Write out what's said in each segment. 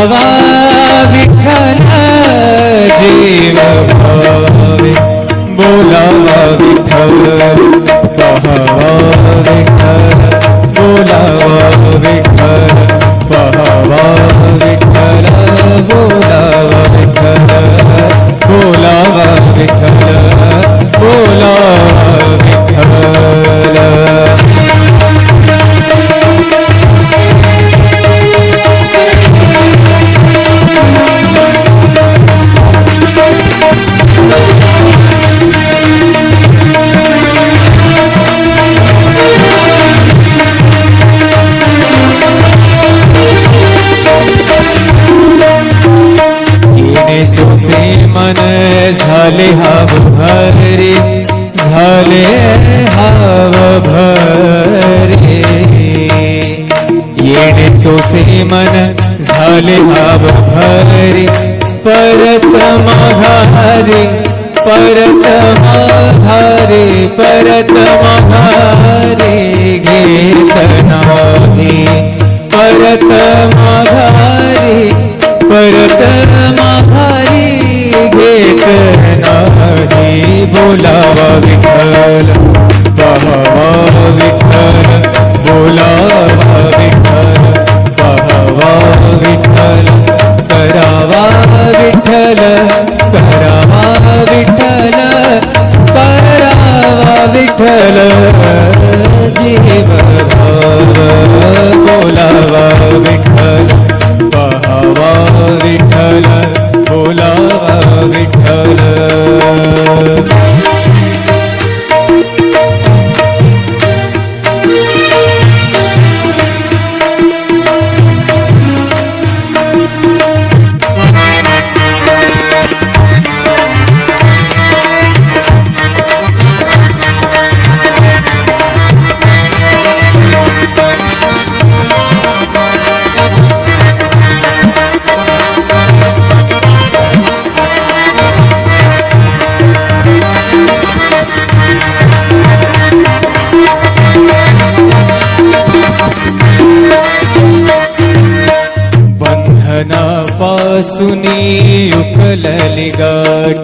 करावा विठ्ठल जीव भावे. बोलावा विठ्ठल भले हव भरे। येणे सोसे मन झाले हव भरे। परत माघारे परत माघारे परत माघारे घेत नाही। परत माघारी परत माघारी घेत नाही बोलावा विठ्ठल पहावा विठ्ठल बोलावा विठ्ठल पहावा विठ्ठल करावा विठ्ठल करावा विठ्ठल करावा विठ्ठल.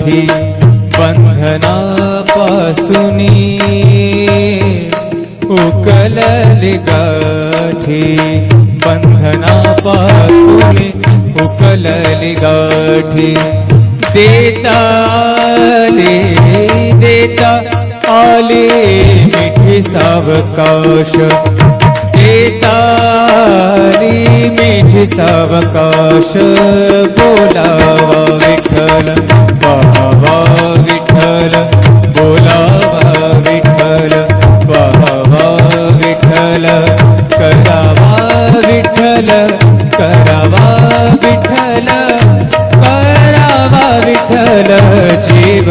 गाठी बंधनापासूनी उकलली गाठी. बंधनापासूनी उकलली गाठी. देता आले देता आले मिठी सावकाश. तारी मिठी सावकाश बोलावा विठ्ठल बाबा विठ्ठल बोलावा विठ्ठल बाबा विठ्ठल करावा विठ्ठल करावा विठ्ठल करावा विठ्ठल जीव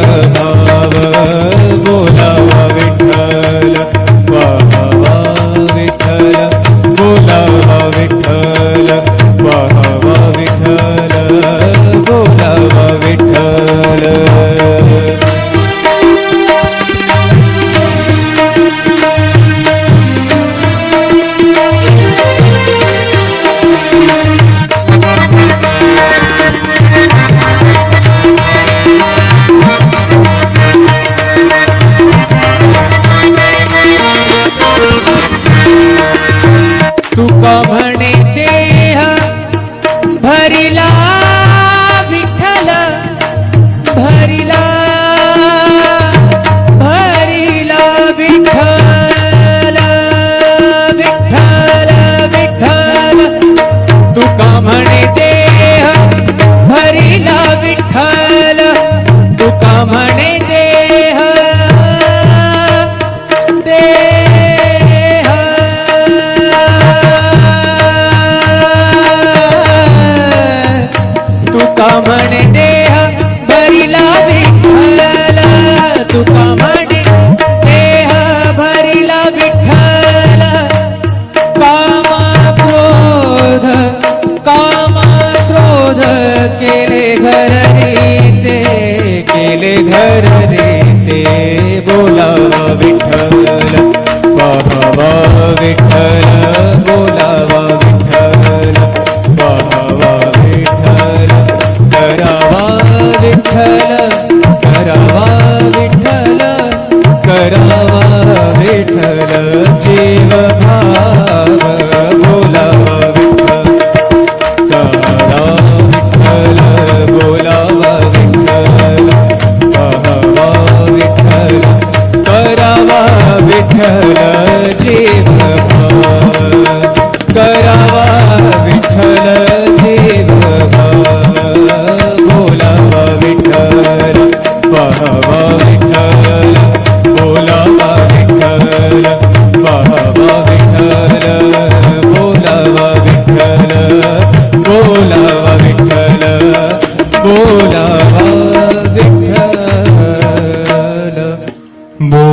हरे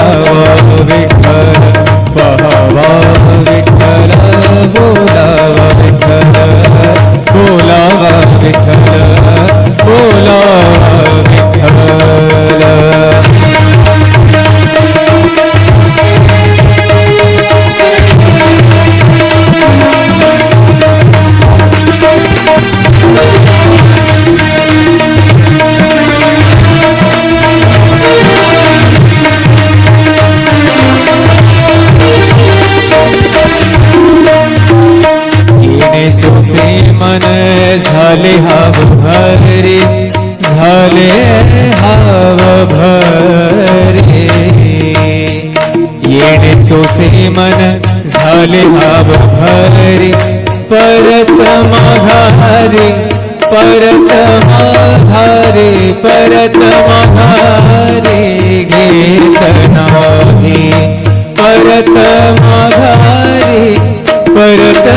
बोलावा येणे सोसे मन झाले भाव भरे परत माघारे परत माघारे परत माघारे घेत नाही. परत माघारी परत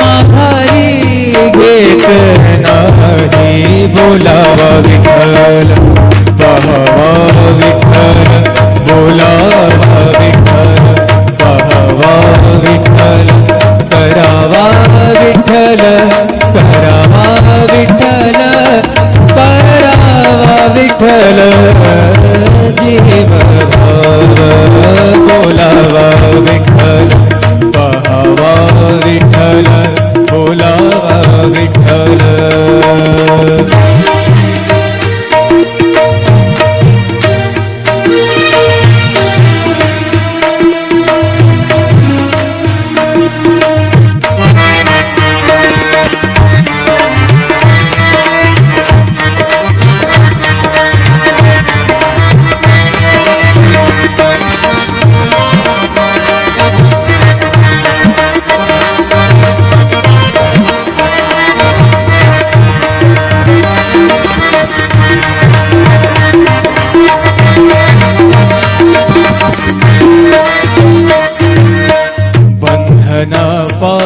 माघारी घेत नाही. बोलावा विठ्ठल.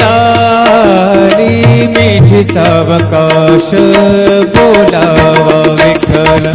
तारी मिठी सावकाश बोलावा विठ्ठल.